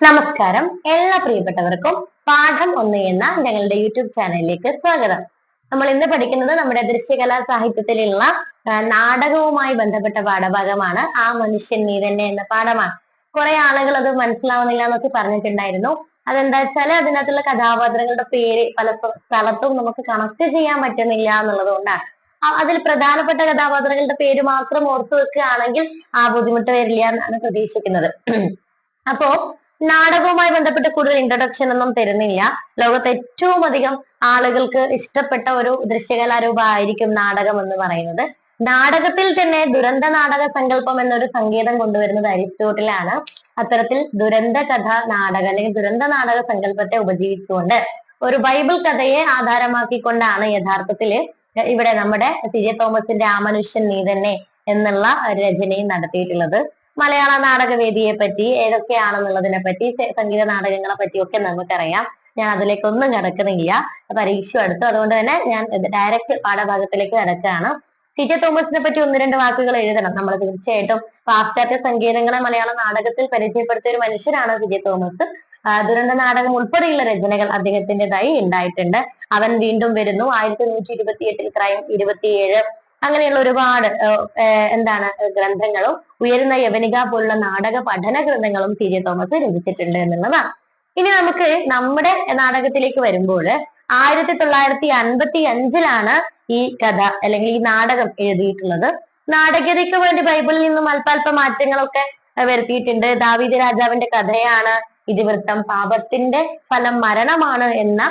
നമസ്കാരം. എല്ലാ പ്രിയപ്പെട്ടവർക്കും പാഠം ഒന്ന് എന്ന ഞങ്ങളുടെ യൂട്യൂബ് ചാനലിലേക്ക് സ്വാഗതം. നമ്മൾ ഇന്ന് പഠിക്കുന്നത് നമ്മുടെ ദൃശ്യകലാ സാഹിത്യത്തിലുള്ള നാടകവുമായി ബന്ധപ്പെട്ട പാഠഭാഗമാണ്. ആ മനുഷ്യൻ നീ തന്നെ എന്ന പാഠമാണ്. കുറെ ആളുകൾ അത് മനസ്സിലാവുന്നില്ല എന്നൊക്കെ പറഞ്ഞിട്ടുണ്ടായിരുന്നു. അതെന്താ വെച്ചാൽ അതിനകത്തുള്ള കഥാപാത്രങ്ങളുടെ പേര് പല സ്ഥലത്തും നമുക്ക് കണക്ട് ചെയ്യാൻ പറ്റുന്നില്ല എന്നുള്ളത് കൊണ്ടാണ്. അതിൽ പ്രധാനപ്പെട്ട കഥാപാത്രങ്ങളുടെ പേര് മാത്രം ഓർത്തു വെക്കുകയാണെങ്കിൽ ആ ബുദ്ധിമുട്ട് വരില്ല എന്നാണ് പ്രതീക്ഷിക്കുന്നത്. അപ്പോ നാടകവുമായി ബന്ധപ്പെട്ട് കൂടുതൽ ഇൻട്രൊഡക്ഷൻ ഒന്നും തരുന്നില്ല. ലോകത്ത് ഏറ്റവും അധികം ആളുകൾക്ക് ഇഷ്ടപ്പെട്ട ഒരു ദൃശ്യകലാരൂപമായിരിക്കും നാടകം എന്ന് പറയുന്നത്. നാടകത്തിൽ തന്നെ ദുരന്ത നാടക സങ്കല്പം എന്നൊരു സങ്കേതം കൊണ്ടുവരുന്നത് അരിസ്റ്റോട്ടിലാണ്. അത്തരത്തിൽ ദുരന്ത കഥ നാടകം അല്ലെങ്കിൽ ദുരന്ത നാടക സങ്കല്പത്തെ ഉപജീവിച്ചുകൊണ്ട് ഒരു ബൈബിൾ കഥയെ ആധാരമാക്കിക്കൊണ്ടാണ് യഥാർത്ഥത്തിൽ ഇവിടെ നമ്മുടെ സി ജെ തോമസിന്റെ ആ മനുഷ്യൻ നീ തന്നെ എന്നുള്ള രചനയും നടത്തിയിട്ടുള്ളത്. മലയാള നാടകവേദിയെ പറ്റി ഏതൊക്കെയാണെന്നുള്ളതിനെ പറ്റി സംഗീത നാടകങ്ങളെ പറ്റിയൊക്കെ നമുക്കറിയാം. ഞാൻ അതിലേക്കൊന്നും കടക്കുന്നില്ല. പരീക്ഷ അടുത്തു. അതുകൊണ്ട് തന്നെ ഞാൻ ഡയറക്റ്റ് പാഠഭാഗത്തിലേക്ക് കിടക്കുകയാണ്. സി ജെ തോമസിനെ പറ്റി ഒന്ന് രണ്ട് വാക്കുകൾ എഴുതണം. നമ്മൾ തീർച്ചയായിട്ടും പാശ്ചാത്യ സംഗീതങ്ങളെ മലയാള നാടകത്തിൽ പരിചയപ്പെടുത്തിയ ഒരു മനുഷ്യനാണ് സി ജെ തോമസ്. ദുരന്ത നാടകം ഉൾപ്പെടെയുള്ള രചനകൾ അദ്ദേഹത്തിന്റെതായി ഉണ്ടായിട്ടുണ്ട്. അവൻ വീണ്ടും വരുന്നു. ആയിരത്തി നൂറ്റി ഇരുപത്തി എട്ടിൽ ക്രൈം ഇരുപത്തിയേഴ് അങ്ങനെയുള്ള ഒരുപാട് എന്താണ് ഗ്രന്ഥങ്ങളും ഉയരുന്ന യവനിക പോലുള്ള നാടക പഠന ഗ്രന്ഥങ്ങളും സി ജെ. തോമസ് രചിച്ചിട്ടുണ്ട് എന്നുള്ളതാണ്. ഇനി നമുക്ക് നമ്മുടെ നാടകത്തിലേക്ക് വരുമ്പോൾ ആയിരത്തി തൊള്ളായിരത്തി അൻപത്തി അഞ്ചിലാണ് ഈ കഥ അല്ലെങ്കിൽ ഈ നാടകം എഴുതിയിട്ടുള്ളത്. നാടകീയതയ്ക്ക് വേണ്ടി ബൈബിളിൽ നിന്നും അല്പാൽപ മാറ്റങ്ങളൊക്കെ വരുത്തിയിട്ടുണ്ട്. ദാവീദ് രാജാവിന്റെ കഥയാണ് ഇതിവൃത്തം. പാപത്തിന്റെ ഫലം മരണമാണ് എന്ന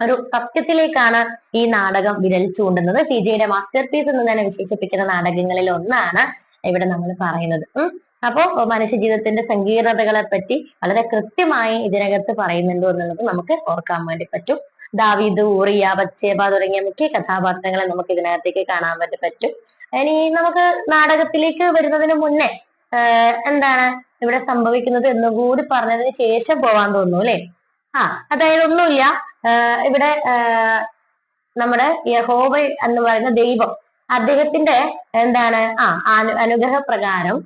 ഒരു സത്യത്തിലേക്കാണ് ഈ നാടകം വിരൽ ചൂണ്ടുന്നത്. സി ജിയുടെ മാസ്റ്റർ പീസ് എന്ന് തന്നെ വിശേഷിപ്പിക്കുന്ന നാടകങ്ങളിൽ ഒന്നാണ് ഇവിടെ നമ്മൾ പറയുന്നത്. ഉം. അപ്പോ മനുഷ്യ ജീവിതത്തിന്റെ സങ്കീർണതകളെ പറ്റി വളരെ കൃത്യമായി ഇതിനകത്ത് പറയുന്നുണ്ട് എന്നുള്ളത് നമുക്ക് ഓർക്കാൻ വേണ്ടി പറ്റും. ദാവീദ് ഊറിയ ബച്ചേബ തുടങ്ങിയ മുഖ്യ കഥാപാത്രങ്ങളെ നമുക്ക് ഇതിനകത്തേക്ക് കാണാൻ വേണ്ടി പറ്റും. ഇനി നമുക്ക് നാടകത്തിലേക്ക് വരുന്നതിന് മുന്നേ എന്താണ് ഇവിടെ സംഭവിക്കുന്നത് എന്ന് കൂടി പറഞ്ഞതിന് ശേഷം പോവാൻ തോന്നുന്നു അല്ലെ? ആ അതായത് ഒന്നുമില്ല. ഇവിടെ നമ്മുടെ യഹോവ എന്ന് പറയുന്ന ദൈവം. അദ്ദേഹത്തിന്റെ എന്താണ്? ആ അനു അനുഗ്രഹ പ്രകാരം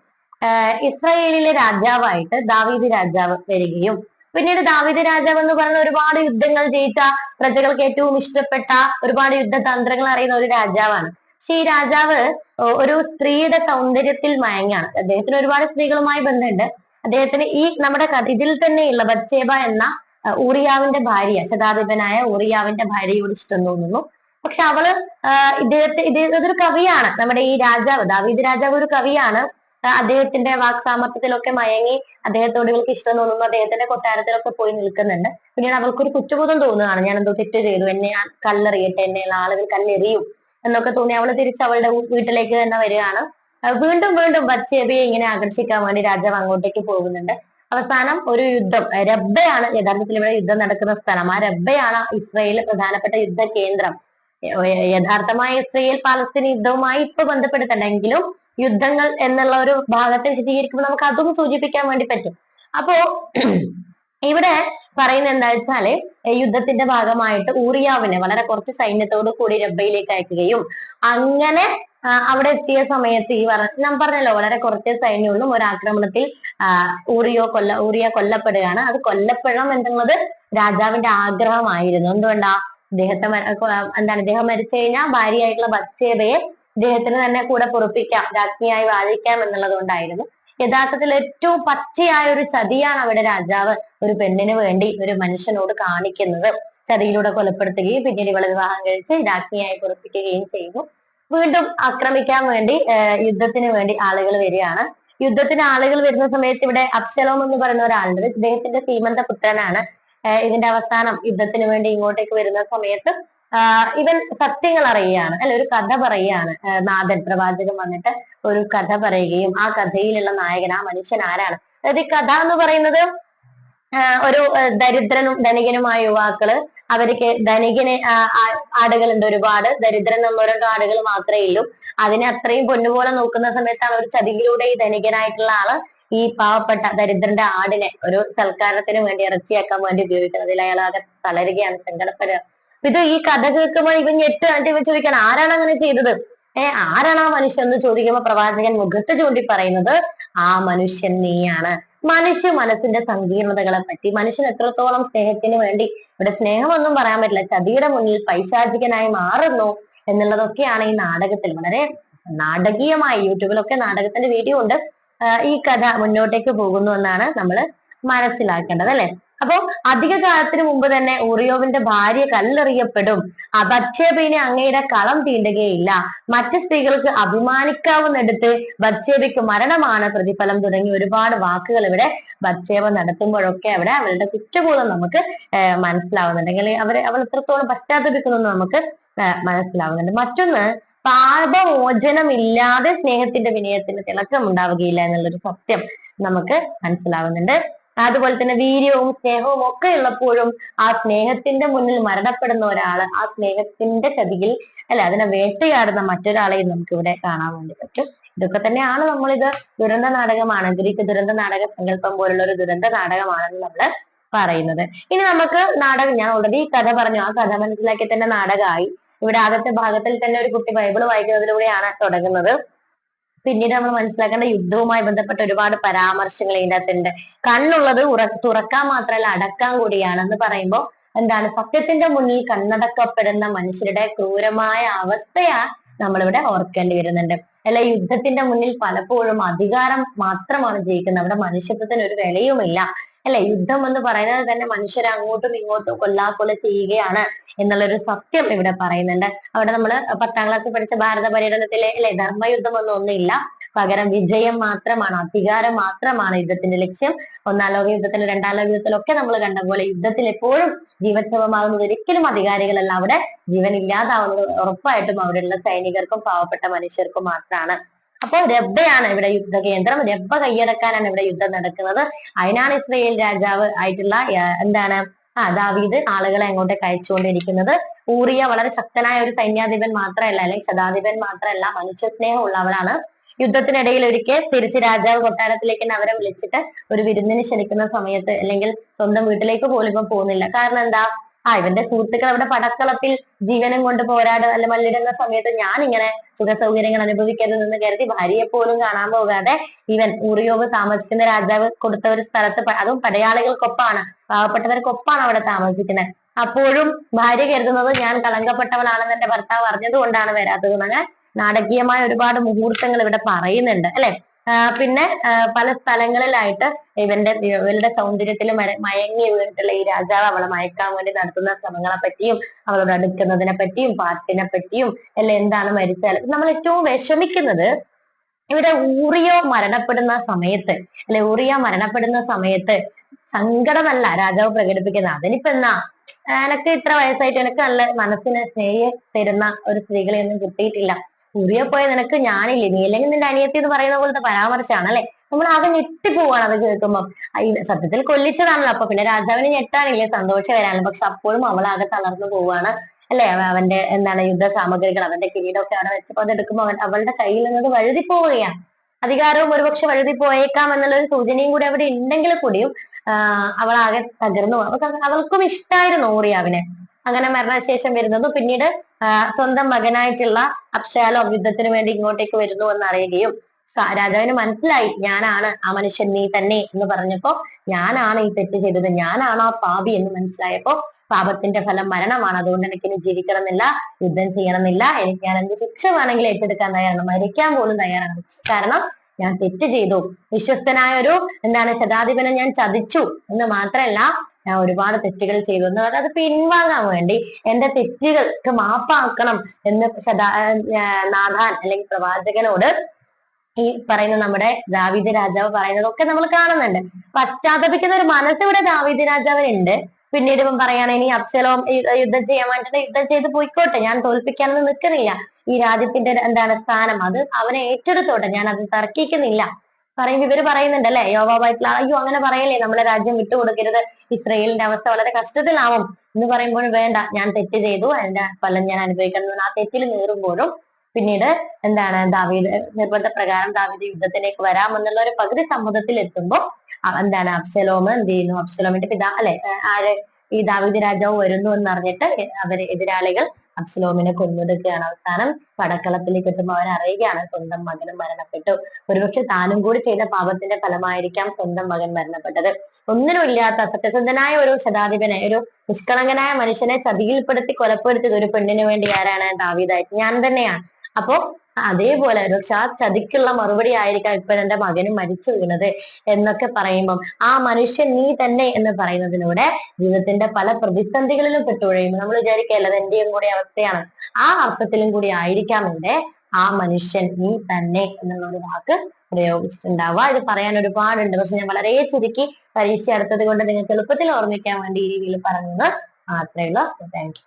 ഇസ്രായേലിലെ രാജാവായിട്ട് ദാവീദ് രാജാവ് വരികയും പിന്നീട് ദാവീദ് രാജാവ് എന്ന് പറയുന്ന ഒരുപാട് യുദ്ധങ്ങൾ ജയിച്ച പ്രജകൾക്ക് ഏറ്റവും ഇഷ്ടപ്പെട്ട ഒരുപാട് യുദ്ധതന്ത്രങ്ങൾ അറിയുന്ന ഒരു രാജാവാണ്. പക്ഷെ ഈ രാജാവ് ഒരു സ്ത്രീയുടെ സൗന്ദര്യത്തിൽ മയങ്ങാണ്. അദ്ദേഹത്തിന് ഒരുപാട് സ്ത്രീകളുമായി ബന്ധമുണ്ട്. അദ്ദേഹത്തിന് ഈ നമ്മുടെ ഇതിൽ തന്നെയുള്ള ബച്ചേബ എന്ന ഊറിയാവിന്റെ ഭാര്യ ശതാധിപനായ ഊറിയാവിന്റെ ഭാര്യയോട് ഇഷ്ടം തോന്നുന്നു. പക്ഷെ അവൾ ഇദ്ദേഹത്തെ ഇത് ഇതൊരു കവിയാണ്. നമ്മുടെ ഈ രാജാവ് ദാവീദ് രാജാവ് ഒരു കവിയാണ്. അദ്ദേഹത്തിന്റെ വാക്സാമർത്ഥ്യത്തിലൊക്കെ മയങ്ങി അദ്ദേഹത്തോട് ഇവൾക്ക് ഇഷ്ടം തോന്നുന്നു അദ്ദേഹത്തിന്റെ കൊട്ടാരത്തിലൊക്കെ പോയി നിൽക്കുന്നുണ്ട്. പിന്നീട് അവൾക്കൊരു കുറ്റബോധം തോന്നുകയാണ്. ഞാൻ എന്തോ തെറ്റ് ചെയ്തു എന്നെ ഞാൻ കല്ലെറിയട്ടെ എന്നെ ആളുകൾ കല്ലെറിയും എന്നൊക്കെ തോന്നി. അവൾ തിരിച്ച് അവളുടെ വീട്ടിലേക്ക് തന്നെ വരികയാണ്. വീണ്ടും വീണ്ടും ബച്ചേബിയെ ഇങ്ങനെ ആകർഷിക്കാൻ വേണ്ടി രാജാവ് അങ്ങോട്ടേക്ക് പോകുന്നുണ്ട്. അവസാനം ഒരു യുദ്ധം. രബ്ബയാണ് യഥാർത്ഥത്തിൽ ഇവിടെ യുദ്ധം നടക്കുന്ന സ്ഥലം. ആ രബ്ബയാണ് ഇസ്രയേലിലെ പ്രധാനപ്പെട്ട യുദ്ധ കേന്ദ്രം യഥാർത്ഥമായ ഇസ്രയേൽ പാലസ്തീൻ യുദ്ധവുമായി ഇപ്പൊ ബന്ധപ്പെടുത്തണ്ടെങ്കിലും യുദ്ധങ്ങൾ എന്നുള്ള ഒരു ഭാഗത്തെ വിശദീകരിക്കുമ്പോൾ നമുക്ക് അതും സൂചിപ്പിക്കാൻ വേണ്ടി പറ്റും. അപ്പോ ഇവിടെ പറയുന്നത് എന്താ വെച്ചാൽ യുദ്ധത്തിന്റെ ഭാഗമായിട്ട് ഊറിയാവിനെ വളരെ കുറച്ച് സൈന്യത്തോട് കൂടി രബ്ബയിലേക്ക് അയക്കുകയും അങ്ങനെ അവിടെ എത്തിയ സമയത്ത് ഈ പറ ഞാൻ പറഞ്ഞല്ലോ വളരെ കുറച്ച് സൈന്യമുള്ളൂ ഒരു ആക്രമണത്തിൽ ഊറിയോ കൊല്ല ഊറിയ കൊല്ലപ്പെടുകയാണ്. അത് കൊല്ലപ്പെടണം എന്നുള്ളത് രാജാവിന്റെ ആഗ്രഹമായിരുന്നു. എന്തുകൊണ്ടാ? അദ്ദേഹത്തെ എന്താണ്? അദ്ദേഹം മരിച്ചു കഴിഞ്ഞാൽ ഭാര്യയായിട്ടുള്ള ബച്ചേബയെ അദ്ദേഹത്തിന് തന്നെ കൂടെ പൊറുപ്പിക്കാം രാജ്ഞിയായി വാഴിക്കാം എന്നുള്ളത് കൊണ്ടായിരുന്നു. യഥാർത്ഥത്തിൽ ഏറ്റവും പച്ചയായ ഒരു ചതിയാണ് അവിടെ രാജാവ് ഒരു പെണ്ണിന് വേണ്ടി ഒരു മനുഷ്യനോട് കാണിക്കുന്നത്. ചതിയിലൂടെ കൊലപ്പെടുത്തുകയും പിന്നീട് ഇവളെ വിവാഹം കഴിച്ച് രാജ്ഞിയായി പൊറുപ്പിക്കുകയും ചെയ്യുന്നു വീണ്ടും ആക്രമിക്കാൻ വേണ്ടി യുദ്ധത്തിന് വേണ്ടി ആളുകൾ വരികയാണ്. യുദ്ധത്തിന് ആളുകൾ വരുന്ന സമയത്ത് ഇവിടെ അബ്ശലോം എന്ന് പറയുന്ന ഒരാളുണ്ട്. ഇദ്ദേഹത്തിന്റെ സീമന്ത പുത്രനാണ്. ഇതിന്റെ അവസാനം യുദ്ധത്തിന് വേണ്ടി ഇങ്ങോട്ടേക്ക് വരുന്ന സമയത്ത് ഇവൻ സത്യങ്ങൾ അറിയുകയാണ്. അല്ലെ ഒരു കഥ പറയുകയാണ്. നാഥൻ പ്രവാചകൻ വന്നിട്ട് ഒരു കഥ പറയുകയും ആ കഥയിലുള്ള നായകൻ ആ മനുഷ്യൻ ആരാണ്? അതായത് ഈ കഥ എന്ന് പറയുന്നത് ഒരു ദരിദ്രനും ധനികനുമായ യുവാക്കൾ അവർക്ക് ധനികന് ആടുകളുണ്ട് ഒരുപാട്. ദരിദ്രൻ ഒന്നോ രണ്ടോ ആടുകൾ മാത്രമേ ഉള്ളൂ. അതിനെ അത്രയും പൊന്നുപോലെ നോക്കുന്ന സമയത്താണ് ഒരു ചതിയിലൂടെ ഈ ധനികനായിട്ടുള്ള ആൾ ഈ പാവപ്പെട്ട ദരിദ്രന്റെ ആടിനെ ഒരു സൽക്കാരത്തിന് വേണ്ടി ഇറച്ചിയാക്കാൻ വേണ്ടി ഉപയോഗിക്കുന്നത്. അതിൽ അയാൾ ആകെ തളരുകയാണ് സങ്കടപ്പെടുക ഇത് ഈ കഥ കേൾക്കുമ്പോൾ ഇവൻ ഞെട്ട് എന്നിട്ട് ചോദിക്കണം ആരാണ് അങ്ങനെ ചെയ്തത്? ഏർ ആരാണ് ആ മനുഷ്യൻ? എന്ന് ചോദിക്കുമ്പോൾ പ്രവാചകൻ മുഖത്ത് ചൂണ്ടി പറയുന്നത് ആ മനുഷ്യൻ നീയാണ്. മനുഷ്യ മനസ്സിന്റെ സങ്കീർണതകളെ പറ്റി മനുഷ്യൻ എത്രത്തോളം സ്നേഹത്തിന് വേണ്ടി ഇവിടെ സ്നേഹമൊന്നും പറയാൻ പറ്റില്ല ചതിയുടെ മുന്നിൽ പൈശാചികനായി മാറുന്നു എന്നുള്ളതൊക്കെയാണ് ഈ നാടകത്തിൽ. വളരെ നാടകീയമായി യൂട്യൂബിലൊക്കെ നാടകത്തിന്റെ വീഡിയോ ഉണ്ട്. ഈ കഥ മുന്നോട്ടേക്ക് പോകുന്നു എന്നാണ് നമ്മൾ മനസ്സിലാക്കേണ്ടത് അല്ലെ? അപ്പോ അധിക കാലത്തിന് മുമ്പ് തന്നെ ഉറിയോവിന്റെ ഭാര്യ കല്ലെറിയപ്പെടും. ബത്ഷേബയിനെ അങ്ങയുടെ കളം തീണ്ടുകയില്ല. മറ്റ് സ്ത്രീകൾക്ക് അഭിമാനിക്കാവുന്നിടത്ത് ബത്ഷേബയ്ക്ക് മരണമാണ് പ്രതിഫലം തുടങ്ങി ഒരുപാട് വാക്കുകൾ ഇവിടെ ബത്ഷേബ നടത്തുമ്പോഴൊക്കെ അവിടെ അവളുടെ കുറ്റബോധം നമുക്ക് മനസ്സിലാവുന്നുണ്ട്. അല്ലെങ്കിൽ അവരെ അവൾ എത്രത്തോളം പശ്ചാത്തപിക്കുന്നു നമുക്ക് മനസ്സിലാവുന്നുണ്ട്. മറ്റൊന്ന് പാപമോചനമില്ലാതെ സ്നേഹത്തിന്റെ വിനയത്തിന് തിളക്കം ഉണ്ടാവുകയില്ല എന്നുള്ളൊരു സത്യം നമുക്ക് മനസ്സിലാവുന്നുണ്ട്. അതുപോലെ തന്നെ വീര്യവും സ്നേഹവും ഒക്കെ ഉള്ളപ്പോഴും ആ സ്നേഹത്തിന്റെ മുന്നിൽ മരണപ്പെടുന്ന ഒരാൾ ആ സ്നേഹത്തിന്റെ ചതിയിൽ അല്ല അതിനെ വേട്ടയാടുന്ന മറ്റൊരാളെയും നമുക്ക് ഇവിടെ കാണാൻ വേണ്ടി പറ്റും. ഇതൊക്കെ തന്നെയാണ് നമ്മളിത് ദുരന്ത നാടകമാണ് ഗ്രീക്ക് ദുരന്ത നാടക സങ്കല്പം പോലുള്ള ഒരു ദുരന്ത നാടകമാണെന്ന് നമ്മൾ പറയുന്നത്. ഇനി നമുക്ക് നാടകം ഞാൻ ഓൾറെഡി കഥ പറഞ്ഞു. ആ കഥ മനസ്സിലാക്കി തന്നെ നാടകമായി. ഇവിടെ ആദ്യത്തെ ഭാഗത്തിൽ തന്നെ ഒരു കുട്ടി ബൈബിൾ വായിക്കുന്നതിലൂടെയാണ് തുടങ്ങുന്നത്. പിന്നീട് നമ്മൾ മനസ്സിലാക്കേണ്ട യുദ്ധവുമായി ബന്ധപ്പെട്ട ഒരുപാട് പരാമർശങ്ങൾ ഇതിന്റെ അകത്തുണ്ട്. കണ്ണുള്ളത് ഉറ തുറക്കാൻ മാത്രമല്ല അടക്കാൻ കൂടിയാണെന്ന് പറയുമ്പോൾ എന്താണ്? സത്യത്തിന്റെ മുന്നിൽ കണ്ണടക്കപ്പെടുന്ന മനുഷ്യരുടെ ക്രൂരമായ അവസ്ഥയാ നമ്മളിവിടെ ഓർക്കേണ്ടി വരുന്നുണ്ട്. അല്ലെ യുദ്ധത്തിന്റെ മുന്നിൽ പലപ്പോഴും അധികാരം മാത്രമാണ് ജയിക്കുന്നത്. അവിടെ മനുഷ്യത്വത്തിന് ഒരു വിലയുമില്ല. അല്ലെ യുദ്ധം എന്ന് പറയുന്നത് തന്നെ മനുഷ്യരെ അങ്ങോട്ടും ഇങ്ങോട്ടും കൊല്ലാക്കൊല ചെയ്യുകയാണ്. എന്നുള്ളൊരു സത്യം ഇവിടെ പറയുന്നുണ്ട്. അവിടെ നമ്മൾ പത്താം ക്ലാസ്സിൽ പഠിച്ച ഭാരത പര്യടനത്തിലെ അല്ലെ ധർമ്മയുദ്ധം ഒന്നും ഒന്നുമില്ല. പകരം വിജയം മാത്രമാണ് അധികാരം മാത്രമാണ് യുദ്ധത്തിന്റെ ലക്ഷ്യം. ഒന്നാം ലോക യുദ്ധത്തിലും രണ്ടാം ലോക യുദ്ധത്തിലും ഒക്കെ നമ്മൾ കണ്ട പോലെ യുദ്ധത്തിൽ എപ്പോഴും ജീവച്ഛവമാകുന്നത് ഒരിക്കലും അധികാരികളല്ല. അവിടെ ജീവൻ ഇല്ലാതാവുന്നത് ഉറപ്പായിട്ടും അവിടെയുള്ള സൈനികർക്കും പാവപ്പെട്ട മനുഷ്യർക്കും മാത്രമാണ് അപ്പോൾ രബ്ബയാണ് ഇവിടെ യുദ്ധ കേന്ദ്രം രബ്ബ കൈയടക്കാനാണ് ഇവിടെ യുദ്ധം നടക്കുന്നത്. അതിനാണ് ഇസ്രയേൽ രാജാവ് ആയിട്ടുള്ള എന്താണ് ആ ദാവീദ് ആളുകളെ അങ്ങോട്ടേക്ക് അയച്ചുകൊണ്ടിരിക്കുന്നത് ഊറിയ വളരെ ശക്തനായ ഒരു സൈന്യാധിപൻ മാത്രമല്ല അല്ലെങ്കിൽ ശതാധിപൻ മാത്രമല്ല മനുഷ്യ സ്നേഹം ഉള്ളവരാണ് യുദ്ധത്തിനിടയിൽ ഒരിക്കൽ തിരിച്ച് രാജാവ് കൊട്ടാരത്തിലേക്ക് അവരെ വിളിച്ചിട്ട് ഒരു വിരുന്നിന് ക്ഷണിക്കുന്ന സമയത്ത് അല്ലെങ്കിൽ സ്വന്തം വീട്ടിലേക്ക് പോലും ഇപ്പം പോകുന്നില്ല. കാരണം എന്താ? ആ ഇവന്റെ സുഹൃത്തുക്കൾ അവിടെ പടക്കളത്തിൽ ജീവനും കൊണ്ട് പോരാട് അല്ല മല്ലിടുന്ന സമയത്ത് ഞാൻ ഇങ്ങനെ സുഖ സൗകര്യങ്ങൾ അനുഭവിക്കരുതെന്ന് കരുതി ഭാര്യയെ പോലും കാണാൻ പോകാതെ ഇവൻ ഊറിയോവ് താമസിക്കുന്ന രാജാവ് കൊടുത്ത ഒരു സ്ഥലത്ത് അതും പടയാളികൾക്കൊപ്പാണ് പാവപ്പെട്ടവർക്കൊപ്പാണ് അവിടെ താമസിക്കുന്നത്. അപ്പോഴും ഭാര്യ കരുതുന്നത് ഞാൻ കളങ്കപ്പെട്ടവളാണെന്ന് എന്റെ ഭർത്താവ് അറിഞ്ഞത് കൊണ്ടാണ് വരാത്തത് അങ്ങനെ നാടകീയമായ ഒരുപാട് മുഹൂർത്തങ്ങൾ ഇവിടെ പറയുന്നുണ്ട് അല്ലെ? പിന്നെ പല സ്ഥലങ്ങളിലായിട്ട് ഇവന്റെ ഇവരുടെ സൗന്ദര്യത്തിൽ മയങ്ങി വീണിട്ടുള്ള ഈ രാജാവ് അവളെ മയക്കാൻ വേണ്ടി നടത്തുന്ന ശ്രമങ്ങളെ പറ്റിയും അവളോട് അടുക്കുന്നതിനെ പറ്റിയും പാട്ടിനെ പറ്റിയും എല്ലാം എന്താണ് മരിച്ചാൽ നമ്മൾ ഏറ്റവും വിഷമിക്കുന്നത് ഇവിടെ ഊറിയോ മരണപ്പെടുന്ന സമയത്ത് അല്ലെ ഊറിയ മരണപ്പെടുന്ന സമയത്ത് സങ്കടമല്ല രാജാവ് പ്രകടിപ്പിക്കുന്നത്. അതിനിപ്പോ എന്നാ? എനക്ക് ഇത്ര വയസ്സായിട്ട് എനിക്ക് നല്ല മനസ്സിന് സ്നേഹം തരുന്ന ഒരു സ്ത്രീകളെ ഒന്നും കിട്ടിയിട്ടില്ല. ഊറിയ പോയ നിനക്ക് ഞാനില്ലേ? നീ അല്ലെങ്കിൽ നിന്റെ അനിയത്തി എന്ന് പറയുന്ന പോലത്തെ പരാമർശമാണ് അല്ലെ നമ്മൾ ആകെ ഞെട്ടിപ്പോവാണ് അത് കേൾക്കുമ്പോൾ സത്യത്തിൽ കൊല്ലിച്ചതാണല്ലോ. അപ്പൊ പിന്നെ രാജാവിന് ഞെട്ടാനില്ലേ? സന്തോഷം വരാനും. പക്ഷെ അപ്പോഴും അവൾ ആകെ തളർന്നു പോവാണ്. അല്ലെ? അവ- അവന്റെ എന്താണ് യുദ്ധ സാമഗ്രികൾ അവന്റെ കിരീടമൊക്കെ അവിടെ വെച്ചപ്പോ അത് എടുക്കുമ്പോൾ അവൻ അവളുടെ കയ്യിൽ നിന്നത് വഴുതി പോവുകയാണ്. അധികാരവും ഒരുപക്ഷെ വഴുതി പോയേക്കാം എന്നുള്ള ഒരു സൂചനയും കൂടി അവിടെ ഉണ്ടെങ്കിൽ കൂടിയും ആഹ് ആകെ തകർന്നു. പോകും. അവൾക്ക് ഇഷ്ടായിരുന്നു ഊറിയാവിനെ അങ്ങനെ മരണശേഷം വരുന്നതും പിന്നീട് സ്വന്തം മകനായിട്ടുള്ള അപ്ഷാലോം യുദ്ധത്തിന് വേണ്ടി ഇങ്ങോട്ടേക്ക് വരുന്നു എന്ന് അറിയുകയും രാജാവിന് മനസ്സിലായി ഞാനാണ് ആ മനുഷ്യൻ നീ തന്നെ എന്ന് പറഞ്ഞപ്പോ ഞാനാണ് ഈ തെറ്റ് ചെയ്തത് ഞാനാണ് ആ പാപി എന്ന് മനസ്സിലായപ്പോ പാപത്തിന്റെ ഫലം മരണമാണ് അതുകൊണ്ട് എനിക്ക് ഇനി ജീവിക്കണമെന്നില്ല യുദ്ധം ചെയ്യണമെന്നില്ല എനിക്ക് ഞാൻ എന്ത് ശിക്ഷ വേണമെങ്കിലും ഏറ്റെടുക്കാൻ തയ്യാറാണ് മരിക്കാൻ പോലും തയ്യാറാണ്. കാരണം ഞാൻ തെറ്റ് ചെയ്തു. വിശ്വസ്തനായ ഒരു എന്താണ് ശതാധിപനെ ഞാൻ ചതിച്ചു എന്ന് മാത്രമല്ല ഞാൻ ഒരുപാട് തെറ്റുകൾ ചെയ്തു എന്ന് പറഞ്ഞാൽ അത് പിൻവാങ്ങാൻ വേണ്ടി എന്റെ തെറ്റുകൾക്ക് മാപ്പാക്കണം എന്ന് ശതാ നാഥാൻ അല്ലെങ്കിൽ പ്രവാചകനോട് ഈ പറയുന്ന നമ്മുടെ ദാവീദ് രാജാവ് പറയുന്നതൊക്കെ നമ്മൾ കാണുന്നുണ്ട്. പശ്ചാത്തപിക്കുന്ന ഒരു മനസ്സ് ഇവിടെ ദാവീദ് രാജാവിനുണ്ട്. പിന്നീട് ഇവൻ പറയുകയാണ് ഇനി അബ്സലോം ഈ യുദ്ധം ചെയ്യാൻ വേണ്ടിട്ട് യുദ്ധം ചെയ്ത് പോയിക്കോട്ടെ. ഞാൻ തോൽപ്പിക്കാനൊന്നും നിൽക്കുന്നില്ല. ഈ രാജ്യത്തിന്റെ എന്താണ് സ്ഥാനം? അത് അവനെ ഏറ്റെടുത്തോട്ടെ. ഞാൻ അത് തർക്കിക്കുന്നില്ല. പറയും ഇവർ പറയുന്നുണ്ട് അല്ലെ യോവായിട്ടുള്ള അയ്യോ അങ്ങനെ പറയല്ലേ നമ്മളെ രാജ്യം വിട്ടുകൊടുക്കരുത്. ഇസ്രയേലിന്റെ അവസ്ഥ വളരെ കഷ്ടത്തിലാവും. എന്ന് പറയുമ്പോൾ വേണ്ട ഞാൻ തെറ്റ് ചെയ്തു. അതിന്റെ ഫലം ഞാൻ അനുഭവിക്കണം ആ തെറ്റിൽ നീറുമ്പോഴും പിന്നീട് എന്താണ് ദാവീദ് നിർബന്ധ പ്രകാരം ദാവീദ് യുദ്ധത്തിലേക്ക് വരാമെന്നുള്ള ഒരു പകുതി സമ്മതത്തിൽ എത്തുമ്പോൾ എന്താണ് അബ്സലോം എന്ത് ചെയ്യുന്നു? അബ്സലോമിന്റെ പിതാ അല്ലെ ആര് ഈ ദാവീദ് രാജാവ് വരുന്നു എന്നറിഞ്ഞിട്ട് അവർ എതിരാളികൾ അബ്സലോമിനെ കൊന്നൊടുക്കുകയാണ് അവസാനം പടക്കളത്തിലേക്ക് എത്തുമ്പോൾ അവൻ അറിയുകയാണ് സ്വന്തം മകനും മരണപ്പെട്ടു. ഒരുപക്ഷെ താനും കൂടി ചെയ്ത പാപത്തിന്റെ ഫലമായിരിക്കാം സ്വന്തം മകൻ മരണപ്പെട്ടത്. ഒന്നിനുമില്ലാത്ത സത്യസന്ധനായ ഒരു ശതാധിപനെ ഒരു നിഷ്കളങ്കനായ മനുഷ്യനെ ചതിയിൽപ്പെടുത്തി കൊലപ്പെടുത്തിയത് ഒരു പെണ്ണിന് വേണ്ടി ആരാണ്? ദാവീദായിട്ട് ഞാൻ തന്നെയാണ്. അപ്പോ അതേപോലെ പക്ഷെ ആ ചതിക്കുള്ള മറുപടി ആയിരിക്കാം ഇപ്പൊ എന്റെ മകനും മരിച്ചു വീണത് എന്നൊക്കെ പറയുമ്പം ആ മനുഷ്യൻ നീ തന്നെ എന്ന് പറയുന്നതിലൂടെ ജീവിതത്തിന്റെ പല പ്രതിസന്ധികളിലും പെട്ടുകഴിയുമ്പോൾ നമ്മൾ വിചാരിക്കുകയല്ല അത് എന്റെയും കൂടി അവസ്ഥയാണ്. ആ അർത്ഥത്തിലും കൂടി ആയിരിക്കാം ഇവിടെ ആ മനുഷ്യൻ നീ തന്നെ എന്നുള്ള ഒരു വാക്ക് പ്രയോഗിച്ചിട്ടുണ്ടാവുക. ഇത് പറയാൻ ഒരുപാടുണ്ട്. പക്ഷെ ഞാൻ വളരെ ചുരുക്കി പരീക്ഷ അടുത്തത് കൊണ്ട് നിങ്ങൾക്ക് എളുപ്പത്തിൽ ഓർമ്മിക്കാൻ വേണ്ടി ഈ രീതിയിൽ പറഞ്ഞത് മാത്രമേ ഉള്ളൂ. താങ്ക്